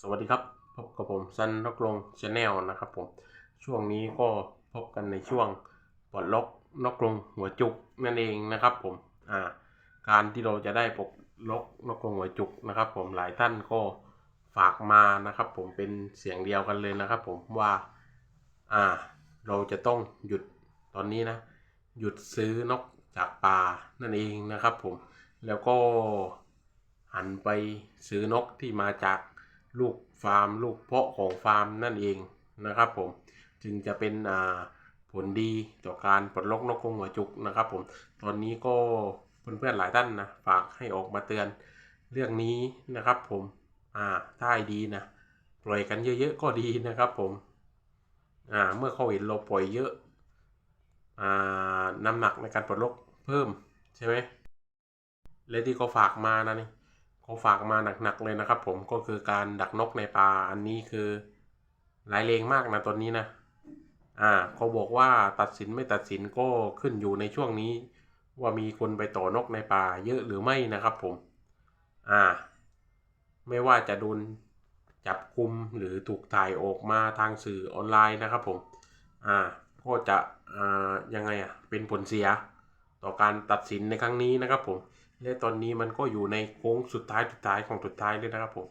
สวัสดีครับ พบกับผมซันนกลงชาแนลนะครับผม ช่วงนี้ก็พบกันในช่วงปลดล็อกนกลงหัวจุกนั่นเองนะครับผม อ่า การที่เราจะได้ปลดล็อกนกลงหัวจุกนะครับ ผมหลายท่านก็ฝากมานะครับ ผมเป็นเสียงเดียวกันเลยนะครับ ผมว่า อ่า เราจะต้องหยุดตอนนี้นะ หยุดซื้อนกจากป่านั่นเองนะครับ ผมแล้วก็หันไปซื้อนกที่มาจาก ลูกฟาร์ม ลูกเพาะของฟาร์มนั่นเองนะครับผมจึงจะเป็นผลดีต่อการปลดล็อกนกกรงหัวจุกนะครับผมตอนนี้ก็เพื่อนๆหลายท่านนะฝากให้ออกมาเตือนเรื่องนี้นะครับผมอ่าถ้าดีนะปล่อยกันเยอะๆก็ดีนะครับผมอ่าเมื่อเขาเห็นเราปล่อยเยอะอ่าน้ำหนักในการปลดล็อกเพิ่มใช่ไหมและที่เขาฝากมานะนี่ เขาฝากมาหนักๆเลยนะครับ ผมก็คือการดักนกในป่าอันนี้คือร้ายแรงมากนะตอนนี้นะอ่าเขาบอกว่าตัดสินไม่ตัดสินก็ขึ้นอยู่ในช่วงนี้ ว่ามีคนไปต่อนกในป่าเยอะหรือไม่นะครับผม อ่า ไม่ว่าจะโดนจับกุมหรือถูกถ่ายออกมาทางสื่อออนไลน์นะครับผม อ่า ก็จะ อ่า ยังไงอะ เป็นผลเสีย ต่อการตัดสินในครั้งนี้นะครับผม และตอนนี้มันก็อยู่ในโค้งสุดท้ายสุดท้ายของสุดท้ายเลยนะครับผม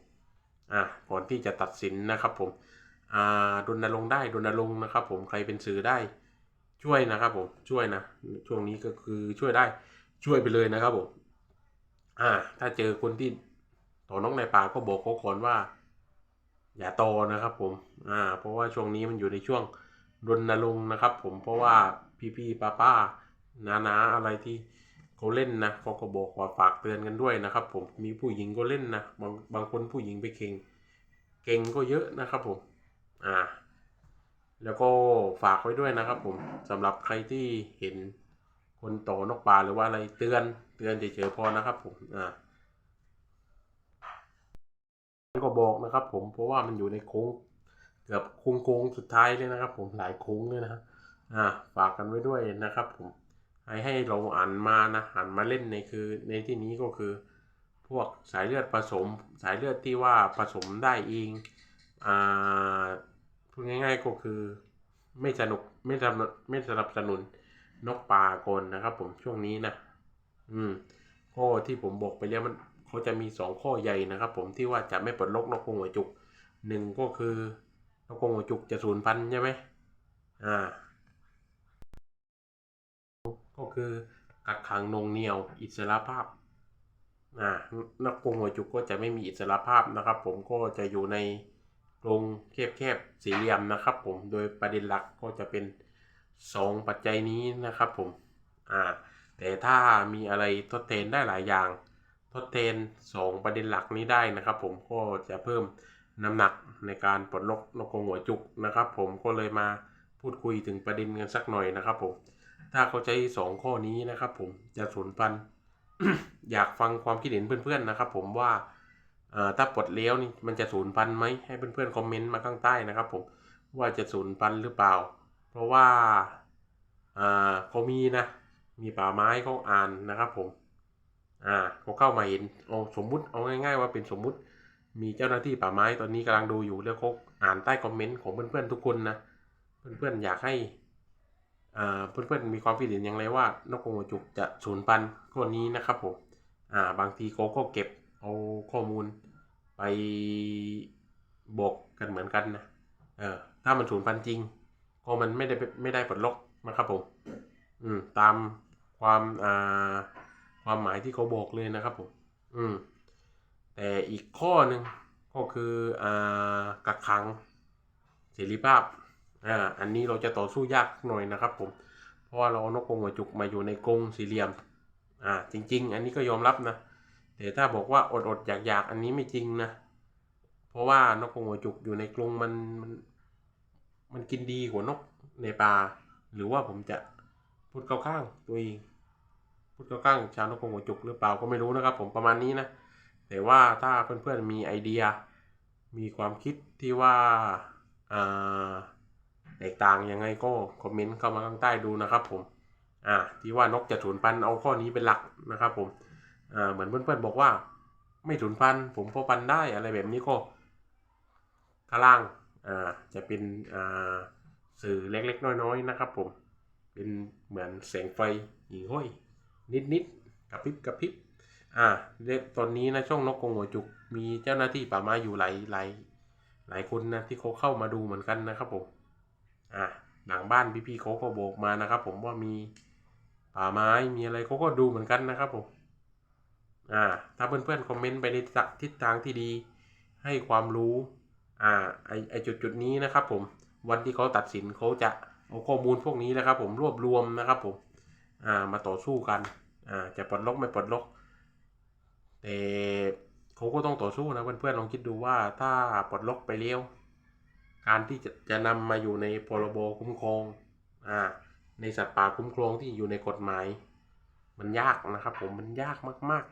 อ่าก่อนที่จะตัดสินนะครับผมอ่ารณรงค์ได้รณรงค์นะครับ ผมใครเป็นสื่อได้ช่วยนะครับผมช่วยนะช่วงนี้ก็คือช่วยได้ช่วยไปเลยนะครับผมอ่า ถ้าเจอคนที่ต่อนกในป่าก็บอกเขาก่อนว่า อย่าโตนะครับผมอ่า เพราะว่าช่วงนี้มันอยู่ในช่วงรณรงค์นะครับ ผมเพราะว่าพี่ๆป้าๆนาๆอะไรที่ เขาเล่นนะเขาก็บอกว่าฝากเตือนกันด้วยนะครับ ผมมีผู้หญิงก็เล่นนะบางบางคนผู้หญิงไปเก่ง เก่งก็เยอะนะครับผมอ่า แล้วก็ฝากไว้ด้วยนะครับ ผมสำหรับใครที่เห็นคนต่อนกป่าหรือว่าอะไรเตือนเตือนเฉยๆพอนะครับ ผมอ่าก็บอกนะครับ ผมเพราะว่ามันอยู่ในโค้งเกือบโค้งโค้งสุดท้ายเลยนะครับ ผมหลายโค้งเลยนะอ่าฝากกันไว้ด้วยนะครับ ผม ให้ให้เราอ่านมานะอ่านมาเล่นในคือในที่นี้ก็คือ พวกสายเลือดผสม สายเลือดที่ว่าผสมได้เองอ่าพูดง่าย ๆก็คือไม่สนุกไม่สนับไม่สนับสนุนนกป่ากนนะครับผมช่วงนี้นะอืมข้อที่ผมบอกไปแล้วมันเขาจะมีสองข้อใหญ่นะครับ ผมที่ว่าจะไม่ปลดล็อกนกกรงหัวจุกหนึ่งก็คือนกกรงหัวจุกจะสูญพันธุ์ใช่ไหมอ่า ก็คือกักขังนงเหนียว อิสระภาพอ่านกกรงหัวจุกก็จะไม่มีอิสระภาพนะครับ ผมก็จะอยู่ในกรงแคบๆสี่เหลี่ยมนะครับ ผมโดยประเด็นหลักก็จะเป็นสองปัจจัยนี้นะครับ ผมอ่าแต่ถ้ามีอะไรทดแทนได้หลายอย่าง ทดแทนสองประเด็นหลักนี้ได้นะครับ ผมก็จะเพิ่มน้ำหนักในการปลดล็อกนกกรงหัวจุกนะครับ ผมก็เลยมาพูดคุยถึงประเด็นกันสักหน่อยนะครับผม ถ้าเข้าใจสองข้อนี้นะครับ ผมจะสูญพันธุ์อยากฟังความคิดเห็นเพื่อนๆนะครับ ผมว่าถ้าปลดแล้วนี่มันจะสูญพันธุ์ไหมให้เพื่อนๆคอมเมนต์มาข้างใต้นะครับ ผมว่าจะสูญพันธุ์หรือเปล่า เพราะว่าเขามีนะมีป่าไม้เขาอ่านนะครับ ผมอ่าเขาเข้ามาเห็นเอาสมมุติเอาง่าย ๆ ว่าเป็นสมมุติ มีเจ้าหน้าที่ป่าไม้ตอนนี้กำลังดูอยู่แล้วเขาอ่านใต้คอมเมนต์ของเพื่อนๆทุกคนนะเพื่อนๆอยากให้ เพื่อนๆมีความคิดเห็นอย่างไรว่านกกรงหัวจุกจะสูญพันธุ์ข้อนี้นะครับผมาบางทีเขาก็เก็บเอาข้อมูลไปบอกกันเหมือนกันนะเออถ้ามันสูญพันธุ์จริง ก็มันไม่ได้ไม่ได้ปลดล็อกนะครับผมอืมตามความอ่าความหมายที่เขาบอกเลยนะครับผมอืมแต่อีกข้อหนึ่งก็คืออ่ากักขังเสรีภาพ อ่าอันนี้เราจะต่อสู้ยากหน่อยนะครับผมเพราะว่าเราเอานกกรงหัวจุกมาอยู่ในกรงสี่เหลี่ยมอ่าจริง ๆ อันนี้ก็ยอมรับนะแต่ถ้าบอกว่าอดๆอยากๆอันนี้ไม่จริงนะเพราะว่านกกรงหัวจุกอยู่ในกรงมันมันมันกินดีกว่านกในป่าหรือว่าผมจะพูดเข้าข้างตัวเองพูดเข้าข้างชาวนกกรงหัวจุกหรือเปล่าก็ไม่รู้นะครับ ผมประมาณนี้นะแต่ว่าถ้าเพื่อนๆมีไอเดีย มีความคิดที่ว่าอ่า แตกต่างยังไงก็คอมเมนต์เข้ามาข้างใต้ดูนะครับผมอ่าที่ว่านกจะสูญพันเอาข้อนี้เป็นหลักนะครับผมอ่าเหมือนเพื่อนๆบอกว่า ไม่สูญพันผมพอพันได้อะไรแบบนี้ก็ข้างล่างอ่าจะเป็นอ่าสื่อเล็กๆ น้อยๆนะครับผมเป็นเหมือนแสงไฟหิ่งห้อยนิดๆกระพริบกระพริบอ่าเรียกตอนนี้นะช่องนกกงหัวจุกมีเจ้าหน้าที่ป่าไม้อยู่หลายหลายหลายคนนะที่เขาเข้ามาดูเหมือนกันนะครับผม อ่าหลังบ้านพี่ๆเขาก็โบกมานะครับ ผมว่ามีป่าไม้มีอะไรเขาก็ดูเหมือนกันนะครับผมอ่าถ้าเพื่อนๆคอมเมนต์ไปในทิศทางที่ดี ให้ความรู้อ่าไอไอจุดจุดๆนี้นะครับผมวันที่เขาตัดสินเขาจะเอาข้อมูลพวกนี้นะครับ ผมรวบรวมนะครับผมอ่ามาต่อสู้กันอ่าจะปลดล็อกไม่ปลดล็อกแต่เขาก็ต้องต่อสู้นะเพื่อนๆลองคิดดูว่าถ้าปลดล็อกไปเลี้ยว การที่จะจะนำมาอยู่ในพรบคุ้มครองอ่าในสัตว์ป่าคุ้มครองที่อยู่ในกฎหมาย มันยากนะครับผมมันยากมาก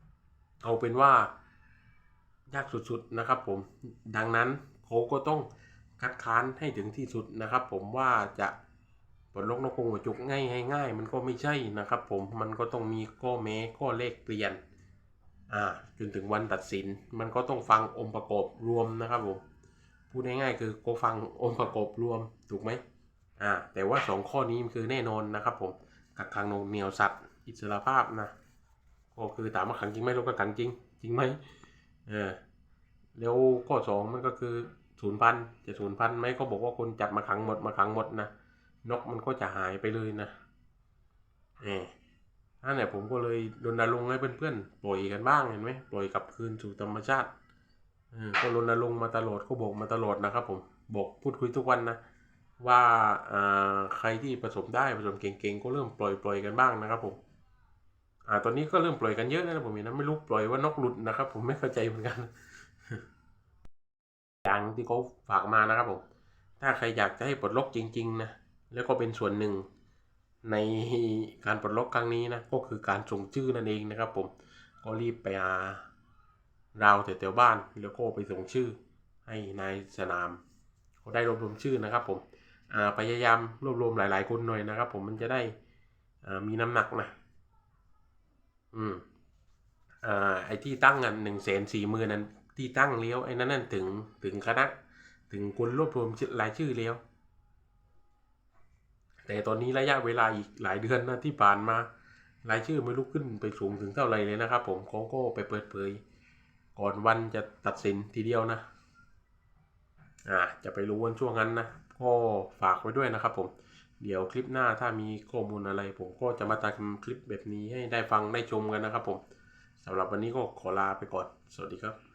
ๆ เอาเป็นว่ายากสุดๆนะครับผมดังนั้นเขาก็ต้องคัดค้านให้ถึงที่สุดนะครับ ผมว่าจะปลดล็อกนกกรงหัวจุกง่ายง่ายมันก็ไม่ใช่นะครับ ผมมันก็ต้องมีข้อแม้ข้อเลขเปลี่ยนอ่าจนถึงวันตัดสิน มันก็ต้องฟังองค์ประกอบรวมนะครับผม พูดง่ายๆคือโกฟังองค์ประกอบรวมถูกไหมอ่าแต่ว่าสองข้อนี้มันคือแน่นอนนะครับผมกักขังนงเหนียวสัตว์อิสรภาพนะก็คือถามว่าขังจริงไหมเราก็ขังจริง จริงไหมเออแล้วข้อสองมันก็คือศูนย์พันจะศูนย์พันไหมเขาบอกว่าคนจับมาขังหมดมาขังหมดนะนกมันก็จะหายไปเลยนะเออนั่นแหละผมก็เลยรณรงค์ให้เพื่อนๆปล่อยกันบ้างเห็นไหมปล่อยกลับคืนสู่ธรรมชาติ ก็รณรงค์มาตลอดก็บอกมาตลอดนะครับผมบอกพูดคุยทุกวันนะว่าใครที่ผสมได้ผสมเก่งๆก็เริ่มปล่อยปล่อยกันบ้างนะครับผมอ่าตอนนี้ก็เริ่มปล่อยกันเยอะแล้วนะผมเห็นนะไม่รู้ปล่อยว่านกหลุดนะครับ ผมไม่เข้าใจเหมือนกันอย่างที่เขาฝากมานะครับผมถ้าใครอยากจะให้ปลดล็อกจริง ๆ นะแล้วก็เป็นส่วนหนึ่งในการปลดล็อกครั้งนี้นะก็คือการส่งชื่อนั่นเองนะครับผมก็รีบไปหา เราวแถวๆบ้านแล้วก็ไปส่งชื่อให้นายสนามเขาได้รวบรวมชื่อนะครับผมพยายามรวบรวมหลาย ๆ คนหน่อยนะครับ ผมมันจะได้มีน้ำหนักนะอืมอไอ้ที่ตั้งกันหนึ่งแสนสี่หมื่นนั้นที่ตั้งเลี้ยวไอ้นั้นนั่นถึงถึงคณะ ถึงคนรวบรวมรายชื่อเลี้ยว แต่ตอนนี้ระยะเวลาอีกหลายเดือนนะที่ผ่านมารายชื่อไม่รู้ขึ้นไปสูงถึงเท่าไหร่เลยนะครับ ผมเขาก็ไปเปิดเผย ก่อนวันจะตัดสินทีเดียวนะอ่าจะไปรู้วันช่วงนั้นนะก็ฝากไว้ด้วยนะครับผมเดี๋ยวคลิปหน้าถ้ามีข้อมูลอะไร ผมก็จะมาทำคลิปแบบนี้ให้ได้ฟังได้ชมกันนะครับผมสำหรับวันนี้ก็ขอลาไปก่อน สวัสดีครับ